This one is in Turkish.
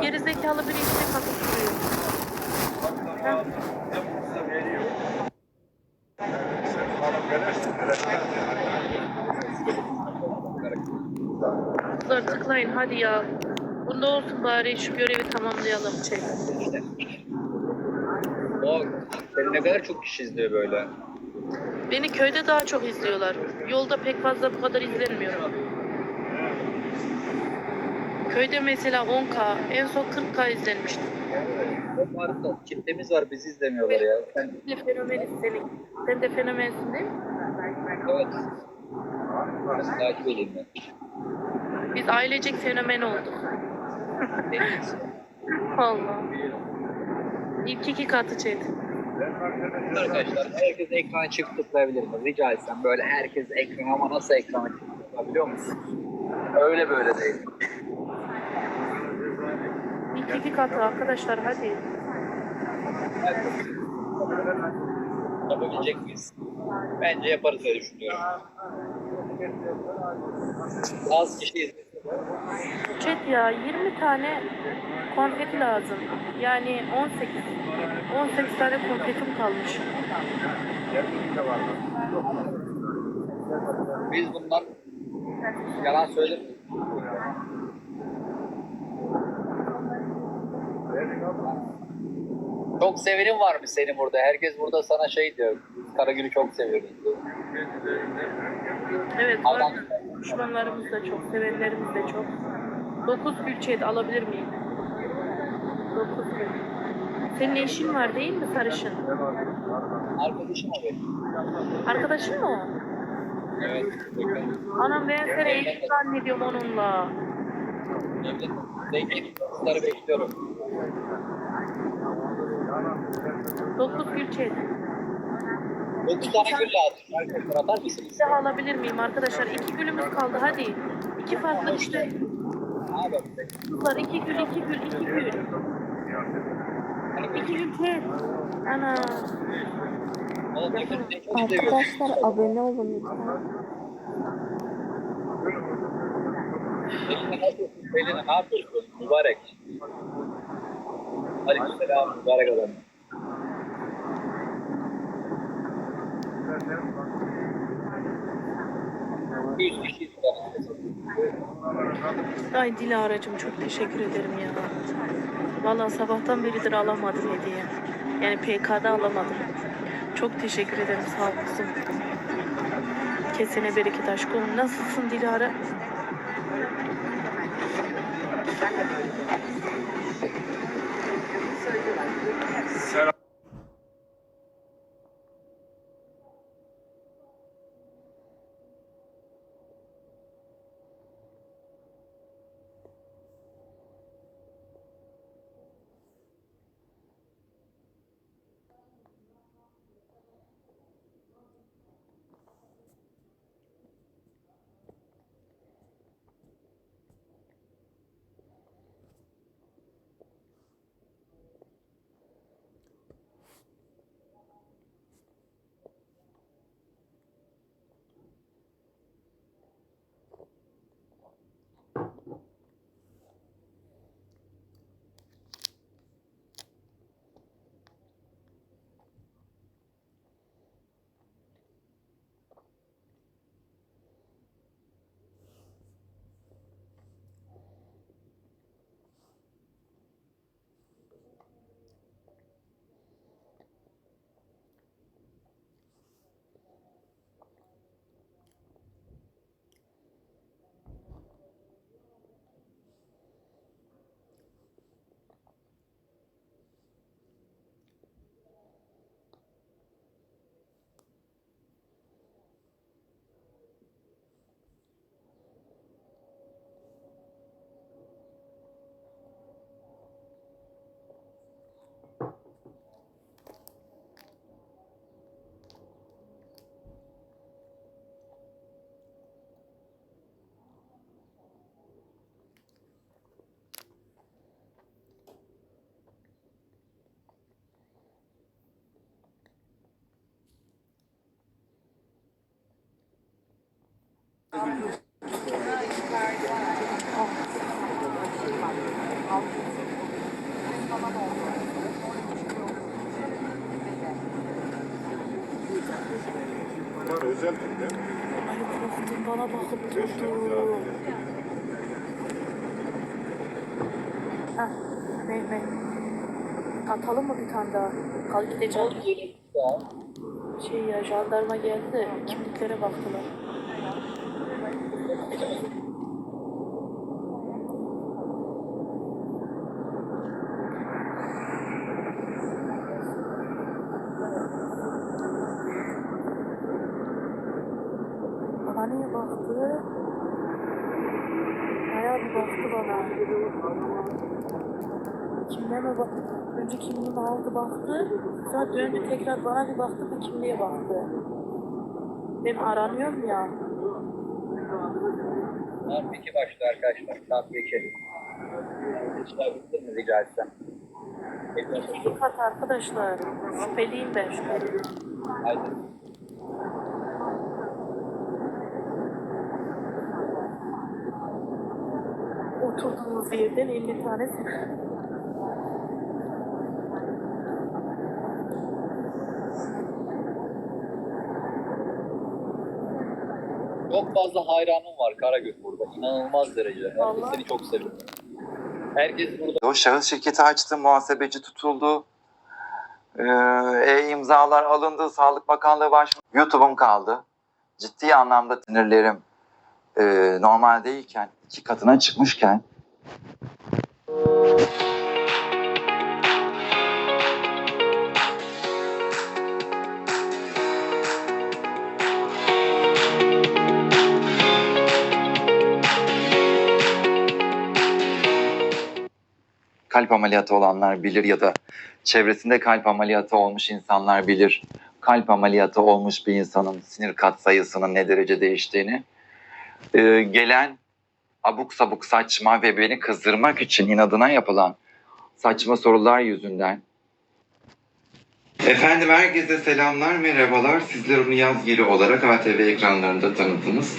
Geri zekalı biri işte kapı duruyor. Kızlar tıklayın hadi ya. Bunda olsun bari şu görevi tamamlayalım. Şey. O seni ne kadar çok kişi izliyor böyle. Beni köyde daha çok izliyorlar. Yolda pek fazla bu kadar izlenmiyorum. Köyde mesela 10k, en son 40k izlenmişti. Onlar da kitlemiz var bizi izlemiyorlar ya. Sen de fenomeniz senin. Sen de fenomensin değil mi? evet. Biraz takip edeyim ben. Biz ailecek fenomen olduk. Allah. İlk iki katı chat. Arkadaşlar herkes ekrana çıkıp tıklayabilir mi? Rica etsem böyle herkes ekran ama nasıl ekrana çıkıp tıklayabiliyor musun? Öyle böyle değil. İki katı arkadaşlar hadi. Yapabilecek miyiz? Bence yaparız diye düşünüyorum. Az kişi izliyor. Chat ya 20 tane konfeti lazım. Yani 18. 18 tane konfetim kalmış. Biz bundan yalan söylemiyoruz. Çok sevenin var mı senin burada? Herkes burada sana şey diyor. Karagül'ü çok seviyoruz diyor. Evet var. Düşmanlarımız da çok, sevenlerimiz de çok. 9 gül alabilir miyim? 9 gül. Senin eşin var değil mi sarışın? Arkadaşım o benim. Arkadaşın mı o? Evet. Anam ben seni eşin zannediyorum onunla. Zengin kızları bekliyorum. 9 gül chat. 9 tane gül lazım. Arkadaşlar atar mısınız? Bir daha alabilir miyim arkadaşlar? İki gülümüz kaldı hadi. İki farklı işte. Yapalım? Kızlar iki gül, iki gül, iki gül. İki gül chat. Ana. Arkadaşlar abone olun lütfen. Eline ne yapıyorsun? Eline ne yapıyorsun? Mübarek. Aleykümselam. Mübarek adam. 100 kişi izler. Ay Dilara'cığım çok teşekkür ederim ya. Valla sabahtan beridir alamadım hediye. Yani PK'da alamadım. Çok teşekkür ederim sağ ol kızım. Kesene bereket aşkım. Nasılsın Dilara? Selam. Ay korktum bana bakıp durdu. Heh, Mehmet. Atalım mı bir tane daha? Kal gideceğim. Şey ya jandarma geldi de kimliklere baktılar. Bana baktı? Bayağı bir baktı bana. Kimliğe mi baktı? Önce kimliğimi aldı baktı. Sonra döndü tekrar bana bir baktı bu kimliğe baktı. Ben aranıyorum ya. Tamam peki başla arkadaşlar. Tamam geçelim. Çıkabilir mi rica etsem? İki kat arkadaşlar. Şüpheliyim ben şüpheliyim. Haydi. Oturduğumuz yerden 50 tane Çok fazla hayranım var Karagöz burada. İnanılmaz derecede. Herkes Vallahi. seni çok seviyor. Herkes burada. O şahıs şirketi açtı, muhasebeci tutuldu. Ee, e-imzalar alındı, Sağlık Bakanlığı başvuru. YouTube'um kaldı. Ciddi anlamda sinirlerim e, normal değilken, iki katına çıkmışken kalp ameliyatı olanlar bilir ya da çevresinde kalp ameliyatı olmuş insanlar bilir. Kalp ameliyatı olmuş bir insanın sinir kat sayısının ne derece değiştiğini. Ee, gelen abuk sabuk saçma ve beni kızdırmak için inadına yapılan saçma sorular yüzünden Efendim herkese selamlar, merhabalar. Sizler onu yaz geri olarak ATV ekranlarında tanıdınız.